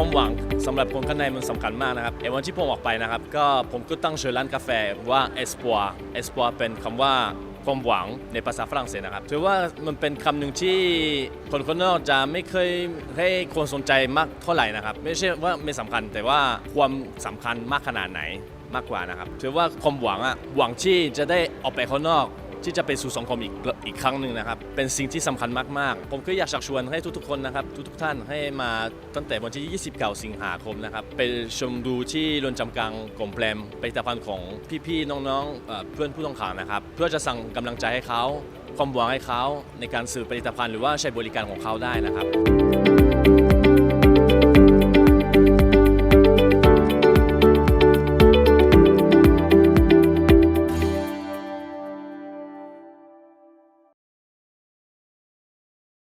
ความหวังสำหรับคนข้างในมันสำคัญมากนะครับไอ้วันที่ผมออกไปนะครับ ก็ผมก็ตั้งชื่อร้านกาแฟว่า Espoir Espoir เป็นคำว่าความหวังในภาษาฝรั่งเศสนะครับถือว่ามันเป็นคำหนึ่งที่คนคนนอกจะไม่เคยให้คนสนใจมากเท่าไหร่นะครับ ไม่ใช่ว่าไม่สำคัญแต่ว่าความสำคัญมากขนาดไหนมากกว่านะครับถือว่าความหวังอะหวังที่จะได้ออกไปข้างนอก ที่จะไปสู่สังคมอีกอีกครั้งหนึ่งนะครับ เป็นสิ่งที่สำคัญมากๆ ผมก็อยากชักชวนให้ทุกๆคนนะครับ ทุกๆท่านให้มาตั้งแต่วันที่ 29 สิงหาคมนะครับไปชมดูที่เรือนจำกลางกลมแปลมผลิตภัณฑ์ของพี่ๆน้องๆเพื่อนผู้ต้องขังนะครับ เพื่อจะสั่งกำลังใจให้เขาความหวังให้เขาในการซื้อผลิตภัณฑ์หรือว่าใช้บริการของเขาได้นะครับ